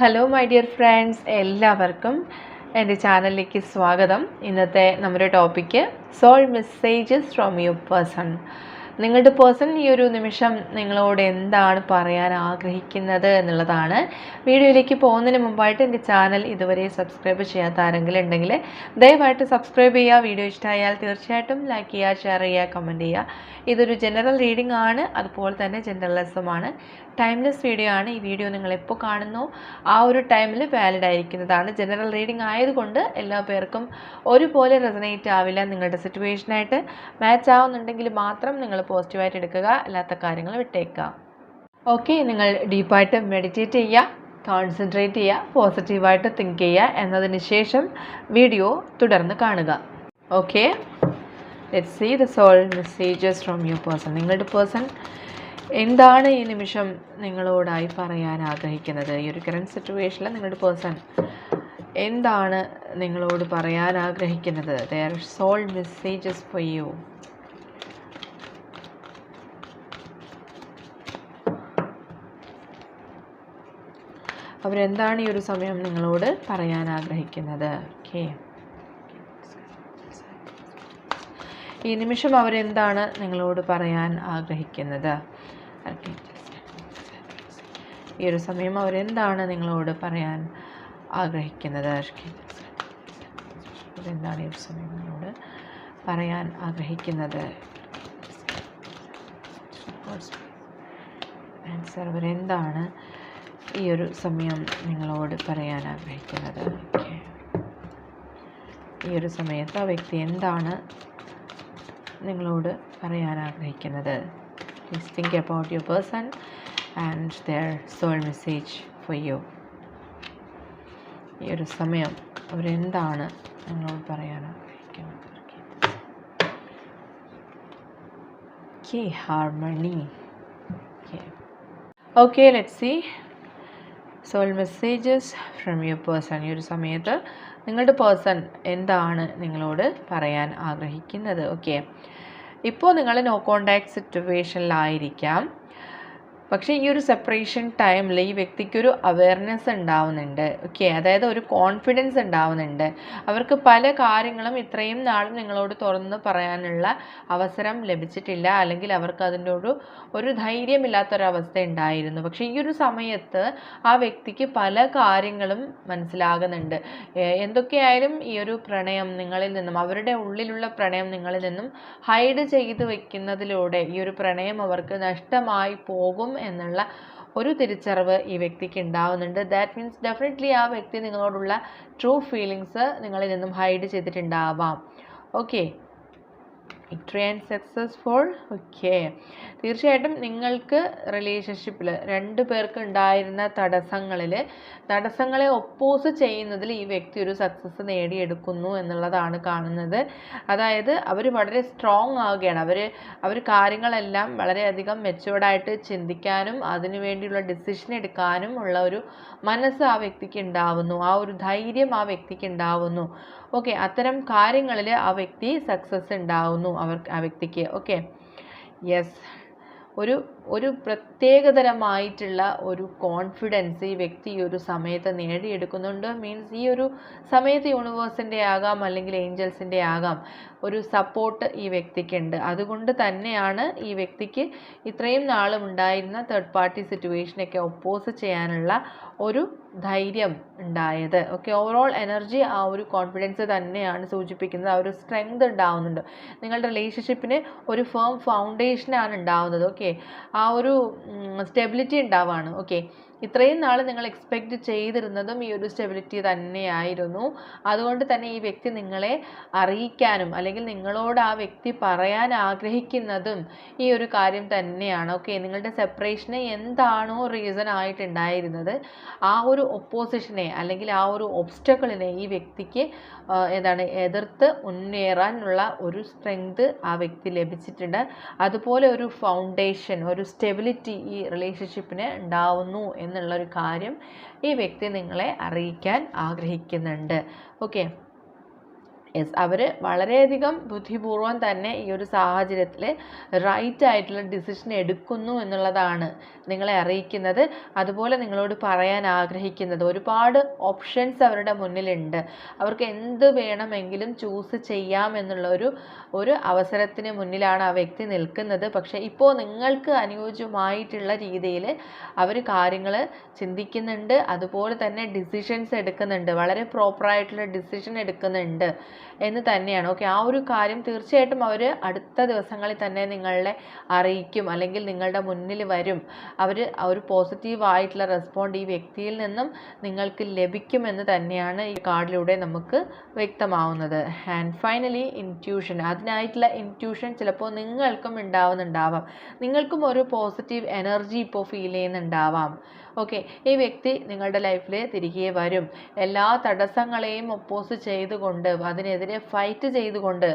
Hello my dear friends എല്ലാവർക്കും എന്റെ ചാനലിലേക്ക് സ്വാഗതം. ഇന്നത്തെ നമ്മുടെ topic soul messages from you person നിങ്ങളുടെ പേഴ്സൺ ഈ ഒരു നിമിഷം നിങ്ങളോട് എന്താണ് പറയാൻ ആഗ്രഹിക്കുന്നത് എന്നുള്ളതാണ്. വീഡിയോയിലേക്ക് പോകുന്നതിന് മുമ്പായിട്ട് എന്റെ ചാനൽ ഇതുവരെ സബ്സ്ക്രൈബ് ചെയ്യാത്ത ആരെങ്കിലും ഉണ്ടെങ്കിൽ ദയവായിട്ട് സബ്സ്ക്രൈബ് ചെയ്യുക. വീഡിയോ ഇഷ്ടമായാൽ തീർച്ചയായിട്ടും ലൈക്ക് ചെയ്യുക ഷെയർ ചെയ്യുക കമന്റ് ചെയ്യുക. ഇതൊരു ജനറൽ റീഡിംഗ് ആണ്. അതുപോലെ തന്നെ ജനറലിസമാണ് ടൈംലെസ് വീഡിയോ ആണ് ഈ വീഡിയോ നിങ്ങൾ എപ്പോൾ കാണുന്നു. ആ ഒരു ടൈമിൽ വാലിഡ് ആയിരിക്കുന്നതാണ്. ജനറൽ റീഡിംഗ് ആയതുകൊണ്ട് എല്ലാ പേർക്കും ഒരുപോലെ റെസനേറ്റ് ആവില്ല നിങ്ങളുടെ സിറ്റുവേഷനായിട്ട് മാച്ച് ആവുന്നുണ്ടെങ്കിൽ മാത്രം നിങ്ങൾ പോസിറ്റീവായിട്ട് എടുക്കുക അല്ലാത്ത കാര്യങ്ങൾ വിട്ടേക്കുക. ഓക്കെ നിങ്ങൾ ഡീപ്പായിട്ട് മെഡിറ്റേറ്റ് ചെയ്യുക കോൺസെൻട്രേറ്റ് ചെയ്യുക പോസിറ്റീവായിട്ട് തിങ്ക് ചെയ്യുക എന്നതിന് ശേഷം വീഡിയോ തുടർന്ന് കാണുക. Okay let see the soul messages from your person നിങ്ങളുടെ പേഴ്സൺ എന്താണ് ഈ നിമിഷം നിങ്ങളോടായി പറയാൻ ആഗ്രഹിക്കുന്നത്? ഈ ഒരു കറണ്ട് സിറ്റുവേഷനിൽ നിങ്ങളുടെ പേഴ്സൺ എന്താണ് നിങ്ങളോട് പറയാൻ ആഗ്രഹിക്കുന്നത്? Their soul messages for you അവരെന്താണ് ഈ ഒരു സമയം നിങ്ങളോട് പറയാൻ ആഗ്രഹിക്കുന്നത്? ഓക്കെ ഈ നിമിഷം അവരെന്താണ് നിങ്ങളോട് പറയാൻ ആഗ്രഹിക്കുന്നത്? ഈ ഒരു സമയം അവരെന്താണ് നിങ്ങളോട് പറയാൻ ആഗ്രഹിക്കുന്നത്? അവരെന്താണ് ഈ ഒരു സമയം നിങ്ങളോട് പറയാൻ ആഗ്രഹിക്കുന്നത്? ആൻസർ അവരെന്താണ് ഈ ഒരു സമയം നിങ്ങളോട് പറയാൻ ആഗ്രഹിക്കുന്നത്? ഈ ഒരു സമയത്ത് ആ വ്യക്തി എന്താണ് നിങ്ങളോട് പറയാൻ ആഗ്രഹിക്കുന്നത്? Please think about your person and their soul message for you ഈ ഒരു സമയം അവരെന്താണ് നിങ്ങളോട് പറയാൻ okay harmony. Okay let see soul messages from your person ഈ ഒരു സമയത്ത് നിങ്ങളുടെ പേഴ്സൺ എന്താണ് നിങ്ങളോട് പറയാൻ ആഗ്രഹിക്കുന്നത്? ഓക്കെ ഇപ്പോൾ നിങ്ങൾ നോ കോണ്ടാക്ട് സിറ്റുവേഷനിലായിരിക്കാം പക്ഷേ ഈ ഒരു സെപ്പറേഷൻ ടൈമിൽ ഈ വ്യക്തിക്കൊരു അവയർനെസ് ഉണ്ടാവുന്നുണ്ട്. ഓക്കെ അതായത് ഒരു കോൺഫിഡൻസ് ഉണ്ടാവുന്നുണ്ട്. അവർക്ക് പല കാര്യങ്ങളും ഇത്രയും നാളും നിങ്ങളോട് തുറന്ന് പറയാനുള്ള അവസരം ലഭിച്ചിട്ടില്ല. അല്ലെങ്കിൽ അവർക്ക് അതിന്റെ ഒരു ഒരു ധൈര്യമില്ലാത്തൊരവസ്ഥ ഉണ്ടായിരുന്നു. പക്ഷേ ഈ ഒരു സമയത്ത് ആ വ്യക്തിക്ക് പല കാര്യങ്ങളും മനസ്സിലാകുന്നുണ്ട്. എന്തൊക്കെയായാലും ഈ ഒരു പ്രണയം നിങ്ങളിൽ നിന്നും അവരുടെ ഉള്ളിലുള്ള പ്രണയം നിങ്ങളിൽ നിന്നും ഹൈഡ് ചെയ്ത് വെക്കുന്നതിലൂടെ ഈ ഒരു പ്രണയം അവർക്ക് നഷ്ടമായി പോകും എന്നുള്ള ഒരു തിരിച്ചറിവ് ഈ വ്യക്തിക്ക് ഉണ്ടാവുന്നുണ്ട്. ദാറ്റ് മീൻസ് ഡെഫിനറ്റ്ലി ആ വ്യക്തി നിങ്ങളോടുള്ള ട്രൂ ഫീലിങ്സ് നിങ്ങളിൽ നിന്നും hide ചെയ്തിട്ടുണ്ടാവാം. Okay victory and successful okay തീർച്ചയായിട്ടും നിങ്ങൾക്ക് റിലേഷൻഷിപ്പിൽ രണ്ട് പേർക്ക് ഉണ്ടായിരുന്ന തടസ്സങ്ങളിൽ തടസ്സങ്ങളെ ഒപ്പോസ് ചെയ്യുന്നതിൽ ഈ വ്യക്തി ഒരു സക്സസ് നേടിയെടുക്കുന്നു എന്നുള്ളതാണ് കാണുന്നത്. അതായത് അവർ വളരെ സ്ട്രോങ് ആവുകയാണ്. അവർ അവർ കാര്യങ്ങളെല്ലാം വളരെയധികം മെച്ചുവേർഡായിട്ട് ചിന്തിക്കാനും അതിനു വേണ്ടിയുള്ള ഡിസിഷൻ എടുക്കാനും ഉള്ള ഒരു മനസ്സ് ആ വ്യക്തിക്ക് ഉണ്ടാവുന്നു. ആ ഒരു ധൈര്യം ആ വ്യക്തിക്ക് ഉണ്ടാവുന്നു. ഓക്കെ അത്തരം കാര്യങ്ങളിൽ ആ വ്യക്തി സക്സസ് ഉണ്ടാവുന്നു. അവർ ആ വ്യക്തിക്ക്. ഓക്കെ യെസ് ഒരു ഒരു പ്രത്യേകതരമായിട്ടുള്ള ഒരു കോൺഫിഡൻസ് ഈ വ്യക്തി ഈ ഒരു സമയത്ത് നേടിയെടുക്കുന്നുണ്ട്. മീൻസ് ഈ ഒരു സമയത്ത് യൂണിവേഴ്സിന്റെ ആകാം അല്ലെങ്കിൽ ഏഞ്ചൽസിന്റെ ആകാം. ഒരു സപ്പോർട്ട് ഈ വ്യക്തിക്കുണ്ട്. അതുകൊണ്ട് തന്നെയാണ് ഈ വ്യക്തിക്ക് ഇത്രയും നാളും ഉണ്ടായിരുന്ന തേർഡ് പാർട്ടി സിറ്റുവേഷനൊക്കെ ഒപ്പോസ് ചെയ്യാനുള്ള ഒരു ധൈര്യം ഉണ്ടായത്. ഓക്കെ ഓവറോൾ എനർജി ആ ഒരു കോൺഫിഡൻസ് തന്നെയാണ് സൂചിപ്പിക്കുന്നത്. ആ ഒരു സ്ട്രെങ്ത് ഉണ്ടാവുന്നുണ്ട്. നിങ്ങളുടെ റിലേഷൻഷിപ്പിന് ഒരു ഫേം ഫൗണ്ടേഷനാണ് ഉണ്ടാവുന്നത്. ഓക്കെ ആ ഒരു സ്റ്റെബിലിറ്റി ഉണ്ടാവുകയാണ് ഓക്കെ ഇത്രയും നാൾ നിങ്ങൾ എക്സ്പെക്റ്റ് ചെയ്തിരുന്നതും ഈ ഒരു സ്റ്റെബിലിറ്റി തന്നെയായിരുന്നു. അതുകൊണ്ട് തന്നെ ഈ വ്യക്തി നിങ്ങളെ അറിയിക്കാനും അല്ലെങ്കിൽ നിങ്ങളോട് ആ വ്യക്തി പറയാൻ ആഗ്രഹിക്കുന്നതും ഈ ഒരു കാര്യം തന്നെയാണ്. ഓക്കെ നിങ്ങളുടെ സെപ്പറേഷന് എന്താണോ റീസൺ ആയിട്ടുണ്ടായിരുന്നത് ആ ഒരു ഒപ്പോസിഷനെ അല്ലെങ്കിൽ ആ ഒരു ഒബ്സ്റ്റക്കിളിനെ ഈ വ്യക്തിക്ക് എന്താണ് എതിർത്ത് മുന്നേറാനുള്ള ഒരു സ്ട്രെങ്ത് ആ വ്യക്തി ലഭിച്ചിട്ടുണ്ട്. അതുപോലെ ഒരു ഫൗണ്ടേഷൻ ഒരു സ്റ്റെബിലിറ്റി ഈ റിലേഷൻഷിപ്പിന് ഉണ്ടാവുന്നു എന്നുള്ളൊരു കാര്യം ഈ വ്യക്തി നിങ്ങളെ അറിയിക്കാൻ ആഗ്രഹിക്കുന്നുണ്ട്. ഓക്കെ യെസ് അവർ വളരെയധികം ബുദ്ധിപൂർവം തന്നെ ഈ ഒരു സാഹചര്യത്തിൽ റൈറ്റ് ആയിട്ടുള്ള ഡിസിഷൻ എടുക്കുന്നു എന്നുള്ളതാണ് നിങ്ങളെ അറിയിക്കുന്നത്. അതുപോലെ നിങ്ങളോട് പറയാൻ ആഗ്രഹിക്കുന്നത്. ഒരുപാട് ഓപ്ഷൻസ് അവരുടെ മുന്നിലുണ്ട്. അവർക്ക് എന്ത് വേണമെങ്കിലും ചൂസ് ചെയ്യാം എന്നുള്ള ഒരു ഒരു അവസരത്തിന് മുന്നിലാണ് ആ വ്യക്തി നിൽക്കുന്നത്. പക്ഷേ ഇപ്പോൾ നിങ്ങൾക്ക് അനുയോജ്യമായിട്ടുള്ള രീതിയിൽ അവർ കാര്യങ്ങൾ ചിന്തിക്കുന്നുണ്ട്. അതുപോലെ തന്നെ ഡിസിഷൻസ് എടുക്കുന്നുണ്ട്. വളരെ പ്രോപ്പറായിട്ടുള്ള ഡിസിഷൻ എടുക്കുന്നുണ്ട്. എന്ന് തന്നെയാണ്. ഓക്കെ ആ ഒരു കാര്യം തീർച്ചയായിട്ടും അവർ അടുത്ത ദിവസങ്ങളിൽ തന്നെ നിങ്ങളെ അറിയിക്കും. അല്ലെങ്കിൽ നിങ്ങളുടെ മുന്നിൽ വരും. അവർ ഒരു പോസിറ്റീവായിട്ടുള്ള റെസ്പോണ്ട് ഈ വ്യക്തിയിൽ നിന്നും നിങ്ങൾക്ക് ലഭിക്കുമെന്ന് തന്നെയാണ് ഈ കാർഡിലൂടെ നമുക്ക് വ്യക്തമാവുന്നത്. ആൻഡ് ഫൈനലി ഇന്റ്യൂഷൻ അതിനായിട്ടുള്ള ഇന്റ്യൂഷൻ ചിലപ്പോൾ നിങ്ങൾക്കും ഉണ്ടാവുന്നുണ്ടാവാം. നിങ്ങൾക്കും ഒരു പോസിറ്റീവ് എനർജി ഇപ്പോൾ ഫീൽ ചെയ്യുന്നുണ്ടാവാം. ഓക്കെ ഈ വ്യക്തി നിങ്ങളുടെ ലൈഫിൽ തിരികെ വരും. എല്ലാ തടസ്സങ്ങളെയും ഒപ്പോസ് ചെയ്തുകൊണ്ട് അതിനെതിരെ ഫൈറ്റ് ചെയ്തുകൊണ്ട്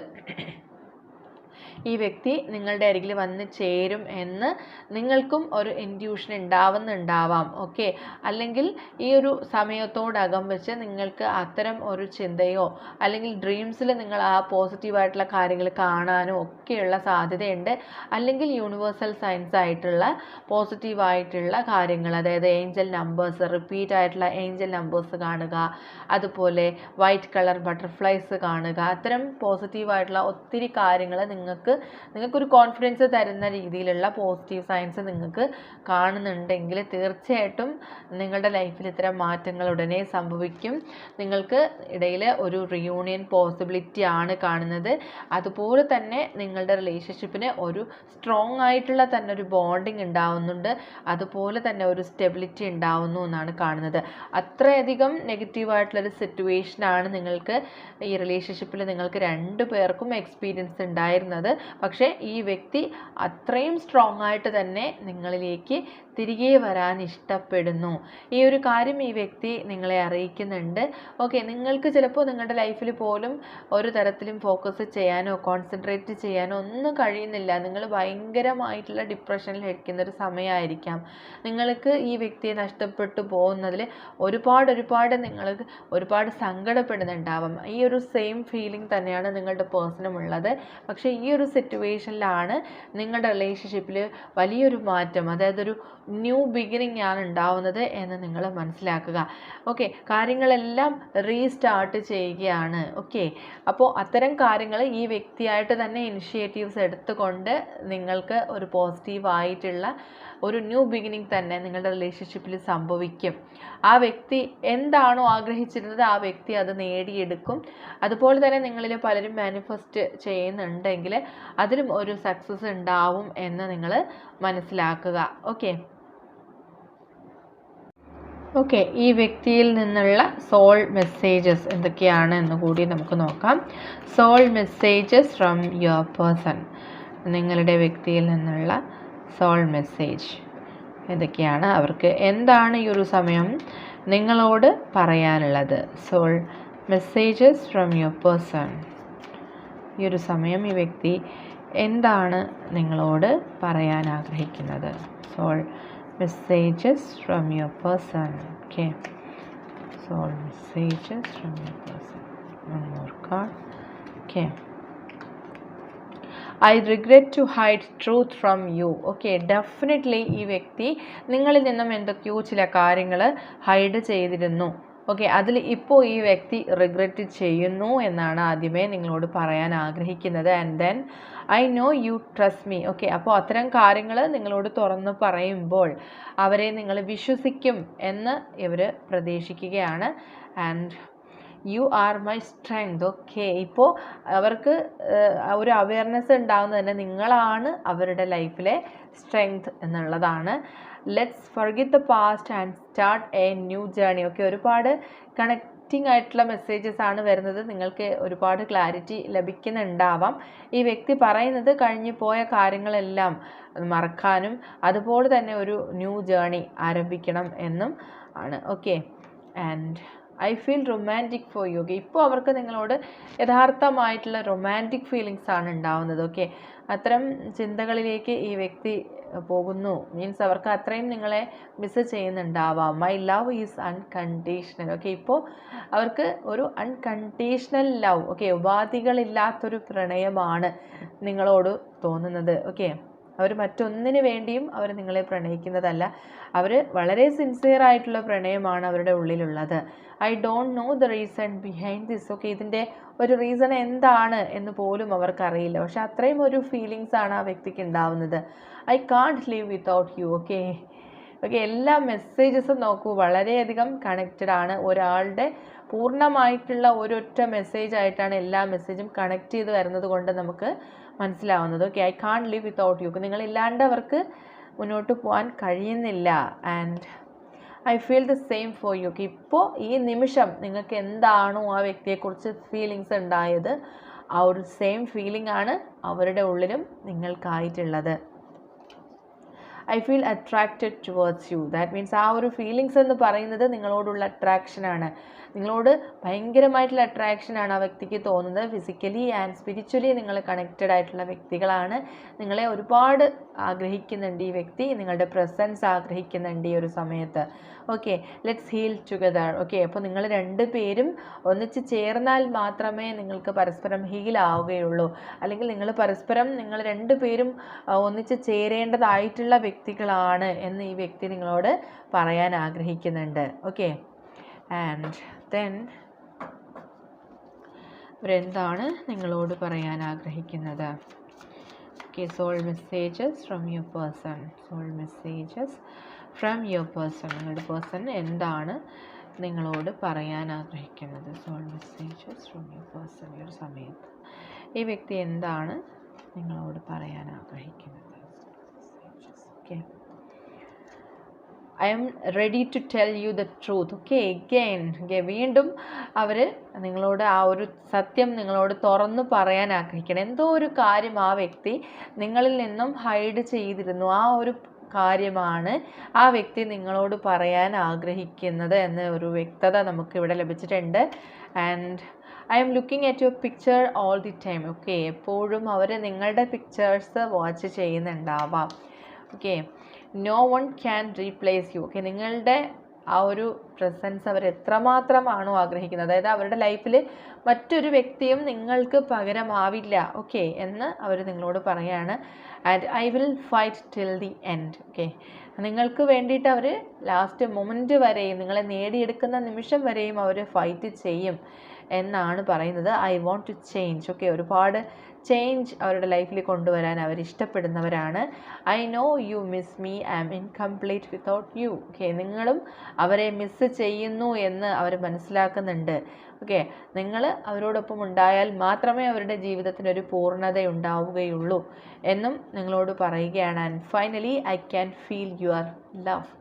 ഈ വ്യക്തി നിങ്ങളുടെ അരികിൽ വന്ന് ചേരും എന്ന് നിങ്ങൾക്കും ഒരു ഇൻഡ്യൂഷൻ ഉണ്ടാവുന്നുണ്ടാവാം ഓക്കെ അല്ലെങ്കിൽ ഈ ഒരു സമയത്തോടകം വെച്ച് നിങ്ങൾക്ക് അത്തരം ഒരു ചിന്തയോ അല്ലെങ്കിൽ ഡ്രീംസിൽ നിങ്ങൾ ആ പോസിറ്റീവായിട്ടുള്ള കാര്യങ്ങൾ കാണാനോ ഒക്കെയുള്ള സാധ്യതയുണ്ട്. അല്ലെങ്കിൽ യൂണിവേഴ്സൽ സയൻസ് ആയിട്ടുള്ള പോസിറ്റീവായിട്ടുള്ള കാര്യങ്ങൾ അതായത് ഏഞ്ചൽ നമ്പേഴ്സ് റിപ്പീറ്റ് ആയിട്ടുള്ള ഏഞ്ചൽ നമ്പേഴ്സ് കാണുക അതുപോലെ വൈറ്റ് കളർ ബട്ടർഫ്ലൈസ് കാണുക അത്തരം പോസിറ്റീവായിട്ടുള്ള ഒത്തിരി കാര്യങ്ങൾ നിങ്ങൾക്ക് നിങ്ങൾക്കൊരു കോൺഫിഡൻസ് തരുന്ന രീതിയിലുള്ള പോസിറ്റീവ് സയൻസ് നിങ്ങൾക്ക് കാണുന്നുണ്ടെങ്കിൽ തീർച്ചയായിട്ടും നിങ്ങളുടെ ലൈഫിൽ ഇത്തരം മാറ്റങ്ങൾ ഉടനെ സംഭവിക്കും. നിങ്ങൾക്ക് ഇടയിൽ ഒരു റിയൂണിയൻ പോസിബിലിറ്റി ആണ് കാണുന്നത്. അതുപോലെ തന്നെ നിങ്ങളുടെ റിലേഷൻഷിപ്പിന് ഒരു സ്ട്രോങ് ആയിട്ടുള്ള തന്നെ ഒരു ബോണ്ടിങ് ഉണ്ടാവുന്നുണ്ട്. അതുപോലെ തന്നെ ഒരു സ്റ്റെബിലിറ്റി ഉണ്ടാവുന്നു എന്നാണ് കാണുന്നത്. അത്രയധികം നെഗറ്റീവായിട്ടുള്ളൊരു സിറ്റുവേഷനാണ് നിങ്ങൾക്ക് ഈ റിലേഷൻഷിപ്പിൽ നിങ്ങൾക്ക് രണ്ട് പേർക്കും എക്സ്പീരിയൻസ് ഉണ്ടായിരുന്നത്. പക്ഷേ ഈ വ്യക്തി അത്രയും സ്ട്രോങ് ആയിട്ട് തന്നെ നിങ്ങളിലേക്ക് തിരികെ വരാൻ ഇഷ്ടപ്പെടുന്നു. ഈ ഒരു കാര്യം ഈ വ്യക്തി നിങ്ങളെ അറിയിക്കുന്നുണ്ട്. ഓക്കെ നിങ്ങൾക്ക് ചിലപ്പോൾ നിങ്ങളുടെ ലൈഫിൽ പോലും ഒരു തരത്തിലും ഫോക്കസ് ചെയ്യാനോ കോൺസെൻട്രേറ്റ് ചെയ്യാനോ ഒന്നും കഴിയുന്നില്ല. നിങ്ങൾ ഭയങ്കരമായിട്ടുള്ള ഡിപ്രഷനിൽ ഇരിക്കുന്ന ഒരു സമയമായിരിക്കാം നിങ്ങൾക്ക് ഈ വ്യക്തിയെ നഷ്ടപ്പെട്ടു പോകുന്നതിൽ ഒരുപാട് ഒരുപാട് നിങ്ങൾ ഒരുപാട് സങ്കടപ്പെടുന്നുണ്ടാവാം. ഈ ഒരു സെയിം ഫീലിംഗ് തന്നെയാണ് നിങ്ങളുടെ പേഴ്സണും ഉള്ളത്. പക്ഷേ ഈ ഒരു സിറ്റുവേഷനിലാണ് നിങ്ങളുടെ റിലേഷൻഷിപ്പിൽ വലിയൊരു മാറ്റം. അതായത് ഒരു ന്യൂ ബിഗിനിങ് ആണ് ഉണ്ടാവുന്നത് എന്ന് നിങ്ങൾ മനസ്സിലാക്കുക. ഓക്കെ കാര്യങ്ങളെല്ലാം റീസ്റ്റാർട്ട് ചെയ്യുകയാണ്. ഓക്കെ അപ്പോൾ അത്തരം കാര്യങ്ങൾ ഈ വ്യക്തിയായിട്ട് തന്നെ ഇനിഷ്യേറ്റീവ്സ് എടുത്തുകൊണ്ട് നിങ്ങൾക്ക് ഒരു പോസിറ്റീവായിട്ടുള്ള ഒരു ന്യൂ ബിഗിനിങ് തന്നെ നിങ്ങളുടെ റിലേഷൻഷിപ്പിൽ സംഭവിക്കും. ആ വ്യക്തി എന്താണോ ആഗ്രഹിച്ചിരുന്നത് ആ വ്യക്തി അത് നേടിയെടുക്കും. അതുപോലെ തന്നെ നിങ്ങളിൽ പലരും മാനിഫെസ്റ്റ് ചെയ്യുന്നുണ്ടെങ്കിൽ അതിലും ഒരു സക്സസ് ഉണ്ടാവും എന്ന് നിങ്ങൾ മനസ്സിലാക്കുക. ഓക്കെ ഓക്കെ ഈ വ്യക്തിയിൽ നിന്നുള്ള സോൾ മെസ്സേജസ് എന്തൊക്കെയാണ് എന്ന് കൂടി നമുക്ക് നോക്കാം. Soul messages from your person നിങ്ങളുടെ വ്യക്തിയിൽ നിന്നുള്ള സോൾ മെസ്സേജ് എന്തൊക്കെയാണ്? അവർക്ക് എന്താണ് ഈ ഒരു സമയം നിങ്ങളോട് പറയാനുള്ളത്? Soul messages from your person ഈ ഒരു സമയം ഈ വ്യക്തി എന്താണ് നിങ്ങളോട് പറയാൻ ആഗ്രഹിക്കുന്നത്? Soul messages from your person okay soul messages from your person one more card okay I regret to hide truth from you okay definitely ഈ വ്യക്തി നിങ്ങളിൽ നിന്നും എന്തൊക്കെയോ ചില കാര്യങ്ങൾ ഹൈഡ് ചെയ്തിരുന്നു. ഓക്കെ അതിൽ ഇപ്പോൾ ഈ വ്യക്തി റിഗ്രറ്റ് ചെയ്യുന്നു എന്നാണ് ആദ്യമേ നിങ്ങളോട് പറയാൻ ആഗ്രഹിക്കുന്നത്. And then I know you trust me okay അപ്പോൾ അത്തരം കാര്യങ്ങൾ നിങ്ങളോട് തുറന്ന് പറയുമ്പോൾ അവരെ നിങ്ങൾ വിശ്വസിക്കും എന്ന് ഇവർ പ്രതീക്ഷിക്കുകയാണ്. And you are my strength okay ഇപ്പോൾ അവർക്ക് ഒരു അവയർനെസ് ഉണ്ടാകുന്നത് തന്നെ നിങ്ങളാണ് അവരുടെ ലൈഫിലെ സ്ട്രെങ്ത് എന്നുള്ളതാണ്. Let's forget the past and start a new journey okay ഒരുപാട് കണക്റ്റിംഗ് ആയിട്ടുള്ള മെസ്സേജസ് ആണ് വരുന്നത്. നിങ്ങൾക്ക് ഒരുപാട് ക്ലാരിറ്റി ലഭിക്കുന്നുണ്ടാവാം. ഈ വ്യക്തി പറയുന്നത് കഴിഞ്ഞു പോയ കാര്യങ്ങളെല്ലാം മറക്കാനും അതുപോലെ തന്നെ ഒരു ന്യൂ ജേണി ആരംഭിക്കണം എന്നും ആണ്. Okay and I feel romantic for you okay ഇപ്പോൾ അവർക്ക് നിങ്ങളോട് യഥാർത്ഥമായിട്ടുള്ള റൊമാന്റിക് ഫീലിങ്സ് ആണ് ഉണ്ടാവുന്നത്. ഓക്കെ അത്തരം ചിന്തകളിലേക്ക് ഈ വ്യക്തി പോകുന്നു. മീൻസ് അവർക്ക് അത്രയും നിങ്ങളെ miss ചെയ്യുന്നുണ്ടാവാം. My love is unconditional okay ഇപ്പോൾ അവർക്ക് ഒരു അൺകണ്ടീഷണൽ ലവ് ഓക്കെ ഉപാധികളില്ലാത്തൊരു പ്രണയമാണ് നിങ്ങളോട് തോന്നുന്നത്. ഓക്കെ അവർ മറ്റൊന്നിനു വേണ്ടിയും അവർ നിങ്ങളെ പ്രണയിക്കുന്നതല്ല. അവർ വളരെ സിൻസിയർ ആയിട്ടുള്ള പ്രണയമാണ് അവരുടെ ഉള്ളിലുള്ളത്. I don't know the reason behind this okay ഇതിന്റെ ഒരു റീസൺ എന്താണ് എന്ന് പോലും അവർക്കറിയില്ല. പക്ഷെ അത്രയും ഒരു ഫീലിങ്സ് ആണ് ആ വ്യക്തിക്ക് ഉണ്ടാവുന്നത്. I can't live without you okay okay എല്ലാ മെസ്സേജസും നോക്കൂ. വളരെയധികം കണക്റ്റഡ് ആണ്. ഒരാളുടെ പൂർണമായിട്ടുള്ള ഒരൊറ്റ മെസ്സേജ് ആയിട്ടാണ് എല്ലാ മെസ്സേജും കണക്ട് ചെയ്ത് വരുന്നത് കൊണ്ട് നമുക്ക് മനസ്സിലാവുന്നത്. Okay I can't live without you നിങ്ങളില്ലാണ്ട് അവർക്ക് മുന്നോട്ട് പോകാൻ കഴിയുന്നില്ല. And I feel the same for you ഇപ്പോൾ ഈ നിമിഷം നിങ്ങൾക്ക് എന്താണോ ആ വ്യക്തിയെക്കുറിച്ച് ഫീലിങ്സ് ഉണ്ടായത് ആ ഒരു സെയിം ഫീലിംഗ് ആണ് അവരുടെ ഉള്ളിലും നിങ്ങൾക്കായിട്ടുള്ളത്. I feel attracted towards you that means ആ ഒരു ഫീലിങ്സ് എന്ന് പറയുന്നത് നിങ്ങളോടുള്ള അട്രാക്ഷനാണ് നിങ്ങളോട് ഭയങ്കരമായിട്ടുള്ള അട്രാക്ഷനാണ് ആ വ്യക്തിക്ക് തോന്നുന്നത്. ഫിസിക്കലി ആൻഡ് സ്പിരിച്വലി നിങ്ങൾ കണക്റ്റഡ് ആയിട്ടുള്ള വ്യക്തികളാണ്. നിങ്ങളെ ഒരുപാട് ആഗ്രഹിക്കുന്നുണ്ട് ഈ വ്യക്തി. നിങ്ങളുടെ പ്രസൻസ് ആഗ്രഹിക്കുന്നുണ്ട് ഈ ഒരു സമയത്ത്. Okay let's heal together okay അപ്പോൾ നിങ്ങൾ രണ്ട് പേരും ഒന്നിച്ച് ചേർന്നാൽ മാത്രമേ നിങ്ങൾക്ക് പരസ്പരം ഹീൽ ആവുകയുള്ളൂ. അല്ലെങ്കിൽ നിങ്ങൾ പരസ്പരം നിങ്ങൾ രണ്ട് പേരും ഒന്നിച്ച് ചേരേണ്ടതായിട്ടുള്ള വ്യക്തികളാണ് എന്ന് ഈ വ്യക്തി നിങ്ങളോട് പറയാൻ ആഗ്രഹിക്കുന്നുണ്ട്. ഓക്കെ ആൻഡ് ദെൻ അവരെന്താണ് നിങ്ങളോട് പറയാൻ ആഗ്രഹിക്കുന്നത്? Okay soul messages from your person soul messages from your person നിങ്ങളുടെ പേഴ്സൺ എന്താണ് നിങ്ങളോട് പറയാൻ ആഗ്രഹിക്കുന്നത്? Soul messages from your person ഈ ഒരു സമയത്ത് ഈ വ്യക്തി എന്താണ് നിങ്ങളോട് പറയാൻ ആഗ്രഹിക്കുന്നത്? Okay I'm ready to tell you the truth okay again okay വീണ്ടും അവർ നിങ്ങളോട് ആ ഒരു സത്യം നിങ്ങളോട് തുറന്നു പറയാൻ ആഗ്രഹിക്കണം. എന്തോ ഒരു കാര്യം ആ വ്യക്തി നിങ്ങളിൽ നിന്നും ഹൈഡ് ചെയ്തിരുന്നു. ആ ഒരു കാര്യമാണ് ആ വ്യക്തി നിങ്ങളോട് പറയാൻ ആഗ്രഹിക്കുന്നത് എന്ന ഒരു വ്യക്തത നമുക്ക് ഇവിടെ ലഭിച്ചിട്ടുണ്ട്. And I'm looking at your picture all the time okay എപ്പോഴും അവർ നിങ്ങളുടെ pictures watch ചെയ്യുന്നുണ്ടാവാം. Okay no one can replace you okay നിങ്ങളുടെ ആ ഒരു പ്രസൻസ് അവർ എത്രമാത്രമാണോ ആഗ്രഹിക്കുന്നത്. അതായത് അവരുടെ ലൈഫിൽ മറ്റൊരു വ്യക്തിയും നിങ്ങൾക്ക് പകരമാവില്ല. ഓക്കെ എന്ന് അവർ നിങ്ങളോട് പറയാണ്. And I will fight till the end okay നിങ്ങൾക്ക് വേണ്ടിയിട്ട് അവർ ലാസ്റ്റ് മൊമെന്റ് വരെയും നിങ്ങളെ നേടിയെടുക്കുന്ന നിമിഷം വരെയും അവർ ഫൈറ്റ് ചെയ്യും. എന്നാണ് പറയുന്നത്. I want to change okay ഒരുപാട് ചേഞ്ച് അവരുടെ ലൈഫിൽ കൊണ്ടുവരാൻ അവർ ഇഷ്ടപ്പെടുന്നവരാണ്. I know you miss me I'm incomplete without you okay നിങ്ങളും അവരെ മിസ് ചെയ്യുന്നു എന്ന് അവർ മനസ്സിലാക്കുന്നുണ്ട്. ഓക്കെ നിങ്ങൾ അവരോടൊപ്പം ഉണ്ടായാൽ മാത്രമേ അവരുടെ ജീവിതത്തിന് ഒരു പൂർണത ഉണ്ടാവുകയുള്ളൂ എന്നും നിങ്ങളോട് പറയുകയാണ്. And finally I can feel your love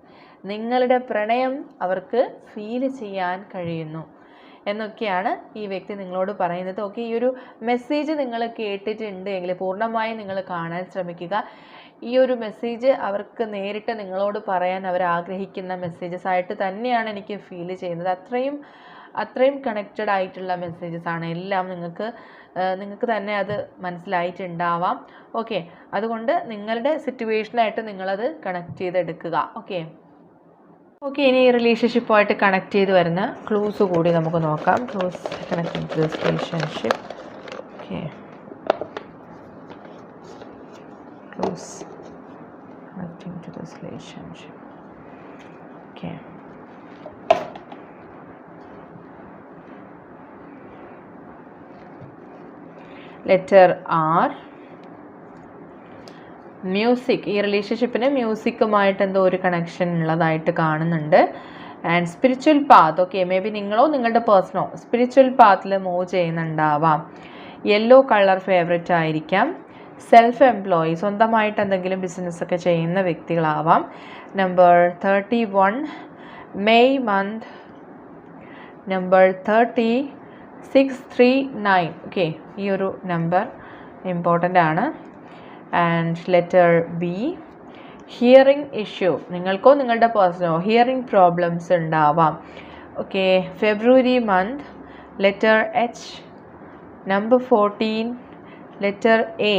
നിങ്ങളുടെ പ്രണയം അവർക്ക് ഫീൽ ചെയ്യാൻ കഴിയുന്നു. എന്നൊക്കെയാണ് ഈ വ്യക്തി നിങ്ങളോട് പറയുന്നത്. ഓക്കെ ഈ ഒരു മെസ്സേജ് നിങ്ങൾ കേട്ടിട്ടുണ്ട് എങ്കിൽ പൂർണമായും നിങ്ങൾ കാണാൻ ശ്രമിക്കുക. ഈ ഒരു മെസ്സേജ് അവർക്ക് നേരിട്ട് നിങ്ങളോട് പറയാൻ അവർ ആഗ്രഹിക്കുന്ന മെസ്സേജസ് ആയിട്ട് തന്നെയാണ് എനിക്ക് ഫീൽ ചെയ്യുന്നത്. അത്രയും അത്രയും കണക്റ്റഡ് ആയിട്ടുള്ള മെസ്സേജസ് ആണ്. എല്ലാം നിങ്ങൾക്ക് നിങ്ങൾക്ക് തന്നെ അത് മനസ്സിലായിട്ടുണ്ടാവാം. ഓക്കെ അതുകൊണ്ട് നിങ്ങളുടെ സിറ്റുവേഷനായിട്ട് നിങ്ങളത് കണക്ട് ചെയ്തെടുക്കുക. ഓക്കെ. ഓക്കെ ഇനി റിലേഷൻഷിപ്പുമായിട്ട് കണക്ട് ചെയ്ത് വരുന്ന ക്ലൂസ് കൂടി നമുക്ക് നോക്കാം. Clues connecting to this relationship okay. Clues connecting to this relationship okay. Letter R music ഈ റിലേഷൻഷിപ്പിന് മ്യൂസിക്കുമായിട്ട് എന്തോ ഒരു കണക്ഷൻ ഉള്ളതായിട്ട് കാണുന്നുണ്ട്. And spiritual path okay maybe നിങ്ങളോ നിങ്ങളുടെ പേഴ്സണോ സ്പിരിച്വൽ പാത്തിൽ മൂവ് ചെയ്യുന്നുണ്ടാവാം. യെല്ലോ കളർ ഫേവററ്റ് ആയിരിക്കാം. സെൽഫ് എംപ്ലോയി സ്വന്തമായിട്ട് എന്തെങ്കിലും ബിസിനസ്സൊക്കെ ചെയ്യുന്ന വ്യക്തികളാവാം. Number thirty one May month number thirty six three nine okay ഈ ഒരു നമ്പർ ഇമ്പോർട്ടന്റ് ആണ്. And letter B hearing issue നിങ്ങൾക്കോ നിങ്ങളുടെ പേഴ്സണോ ഹിയറിംഗ് പ്രോബ്ലംസ് ഉണ്ടാവാം. Okay February month letter H number fourteen letter A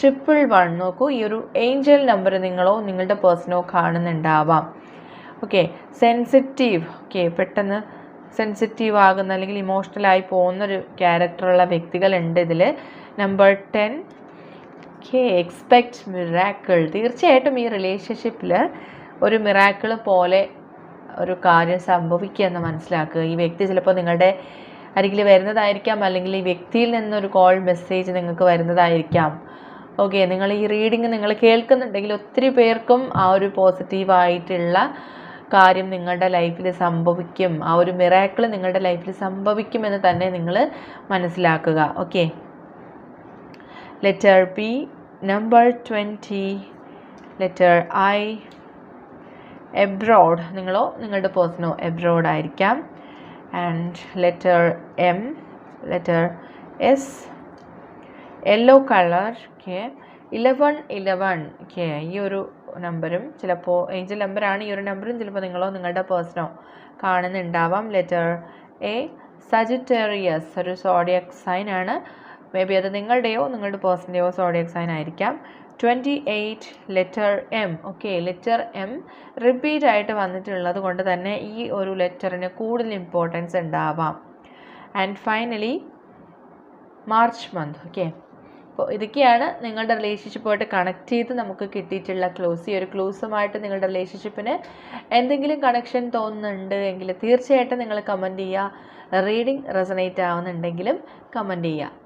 triple one നോക്കൂ ഈ ഒരു ഏഞ്ചൽ നമ്പർ നിങ്ങളോ നിങ്ങളുടെ പേഴ്സണോ കാണുന്നുണ്ടാവാം. ഓക്കെ സെൻസിറ്റീവ് ഓക്കെ പെട്ടെന്ന് സെൻസിറ്റീവ് ആകുന്ന അല്ലെങ്കിൽ ഇമോഷണലായി പോകുന്നൊരു ക്യാരക്ടറുള്ള വ്യക്തികളുണ്ട് ഇതിൽ number ten okay expect miracle തീർച്ചയായിട്ടും ഈ റിലേഷൻഷിപ്പിൽ ഒരു മിറാക്കിൾ പോലെ ഒരു കാര്യം സംഭവിക്കുക എന്ന് മനസ്സിലാക്കുക. ഈ വ്യക്തി ചിലപ്പോൾ നിങ്ങളുടെ അരികിൽ വരുന്നതായിരിക്കാം അല്ലെങ്കിൽ ഈ വ്യക്തിയിൽ നിന്നൊരു കോൾ മെസ്സേജ് നിങ്ങൾക്ക് വരുന്നതായിരിക്കാം. ഓക്കെ നിങ്ങൾ ഈ റീഡിങ് നിങ്ങൾ കേൾക്കുന്നുണ്ടെങ്കിൽ ഒത്തിരി പേർക്കും ആ ഒരു പോസിറ്റീവായിട്ടുള്ള കാര്യം നിങ്ങളുടെ ലൈഫിൽ സംഭവിക്കും. ആ ഒരു മിറാക്കിൾ നിങ്ങളുടെ ലൈഫിൽ സംഭവിക്കുമെന്ന് തന്നെ നിങ്ങൾ മനസ്സിലാക്കുക. Okay letter B number twenty letter I abroad നിങ്ങളോ നിങ്ങളുടെ പേഴ്സണോ abroad ആയിരിക്കാം. And letter M letter S yellow colour K eleven eleven K ഈ ഒരു നമ്പറും ചിലപ്പോൾ ഏഞ്ചൽ നമ്പറാണ് ഈ ഒരു നമ്പറും ചിലപ്പോൾ നിങ്ങളോ നിങ്ങളുടെ പേഴ്സണോ കാണുന്നുണ്ടാവാം. ലെറ്റർ എ സജിറ്റേറിയസ് ഒരു സോഡിയക് സൈൻ ആണ്. മേ ബി അത് നിങ്ങളുടെയോ നിങ്ങളുടെ പേഴ്സന്റെയോ സോഡിയക് സൈൻ ആയിരിക്കാം. Twenty eight letter M okay letter M repeat ആയിട്ട് വന്നിട്ടുള്ളത് കൊണ്ട് തന്നെ ഈ ഒരു ലെറ്ററിന് കൂടുതൽ ഇമ്പോർട്ടൻസ് ഉണ്ടാവാം. And finally March month okay അപ്പോൾ ഇതൊക്കെയാണ് നിങ്ങളുടെ റിലേഷൻഷിപ്പുമായിട്ട് കണക്ട് ചെയ്ത് നമുക്ക് കിട്ടിയിട്ടുള്ള ക്ലോസ് ഈ ഒരു ക്ലോസുമായിട്ട് നിങ്ങളുടെ റിലേഷൻഷിപ്പിന് എന്തെങ്കിലും കണക്ഷൻ തോന്നുന്നുണ്ട് എങ്കിൽ തീർച്ചയായിട്ടും നിങ്ങൾ കമന്റ് ചെയ്യുക. റീഡിങ് റെസനേറ്റ് ആവുന്നുണ്ടെങ്കിലും കമന്റ് ചെയ്യുക.